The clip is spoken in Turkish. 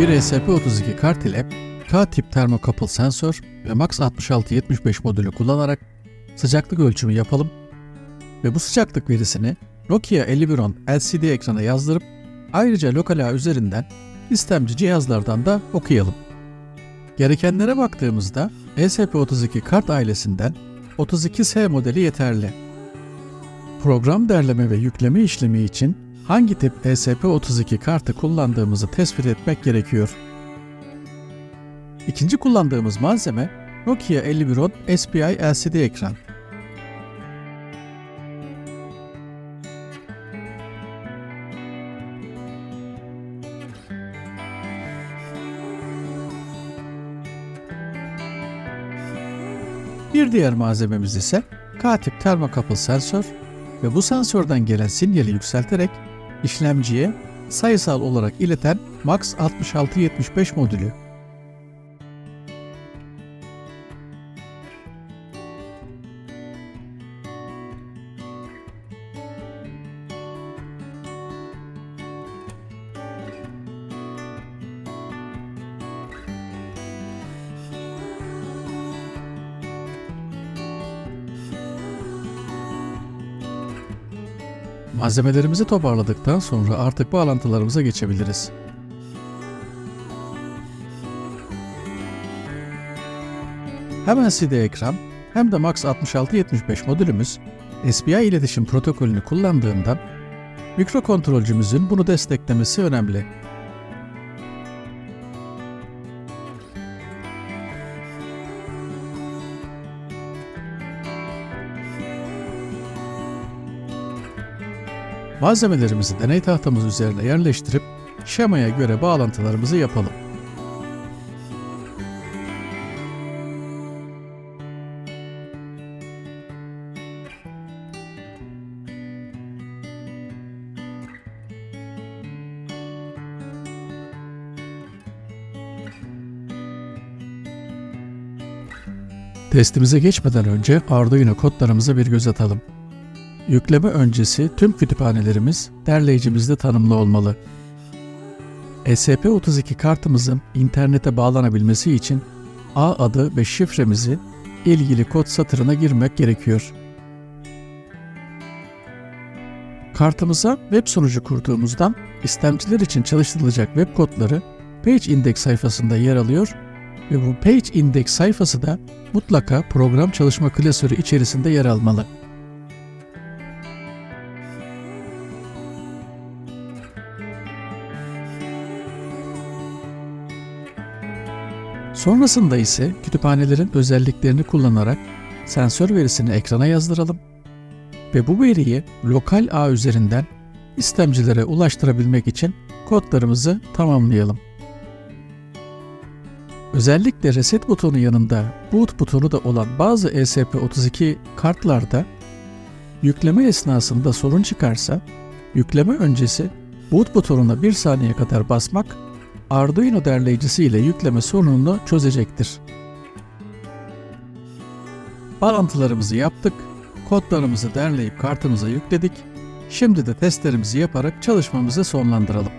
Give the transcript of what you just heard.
Bir ESP32 kart ile K-tip termokapıl sensör ve MAX 6675 modülü kullanarak sıcaklık ölçümü yapalım ve bu sıcaklık verisini Nokia 5110 LCD ekrana yazdırıp ayrıca lokal ağ üzerinden istemci cihazlardan da okuyalım. Gerekenlere baktığımızda ESP32 kart ailesinden 32S modeli yeterli. Program derleme ve yükleme işlemi için hangi tip ESP32 kartı kullandığımızı tespit etmek gerekiyor. İkinci kullandığımız malzeme Nokia 5110 SPI LCD ekran. Bir diğer malzememiz ise K-tip termokapıl sensör ve bu sensörden gelen sinyali yükselterek işlemciye sayısal olarak ileten MAX 6675 modülü. Malzemelerimizi toparladıktan sonra artık bağlantılarımıza geçebiliriz. Hem LCD ekran hem de MAX 6675 modülümüz SPI iletişim protokolünü kullandığından mikrokontrolcümüzün bunu desteklemesi önemli. Malzemelerimizi deney tahtamız üzerine yerleştirip şemaya göre bağlantılarımızı yapalım. Testimize geçmeden önce Arduino kodlarımıza bir göz atalım. Yükleme öncesi tüm kütüphanelerimiz derleyicimizde tanımlı olmalı. ESP32 kartımızın internete bağlanabilmesi için A adı ve şifremizi ilgili kod satırına girmek gerekiyor. Kartımıza web sunucu kurduğumuzdan istemciler için çalıştırılacak web kodları Page Index sayfasında yer alıyor ve bu Page Index sayfası da mutlaka program çalışma klasörü içerisinde yer almalı. Sonrasında ise kütüphanelerin özelliklerini kullanarak sensör verisini ekrana yazdıralım ve bu veriyi lokal ağ üzerinden istemcilere ulaştırabilmek için kodlarımızı tamamlayalım. Özellikle reset butonu yanında boot butonu da olan bazı ESP32 kartlarda yükleme esnasında sorun çıkarsa yükleme öncesi boot butonuna bir saniye kadar basmak Arduino derleyicisi ile yükleme sorununu çözecektir. Bağlantılarımızı yaptık, kodlarımızı derleyip kartımıza yükledik. Şimdi de testlerimizi yaparak çalışmamızı sonlandıralım.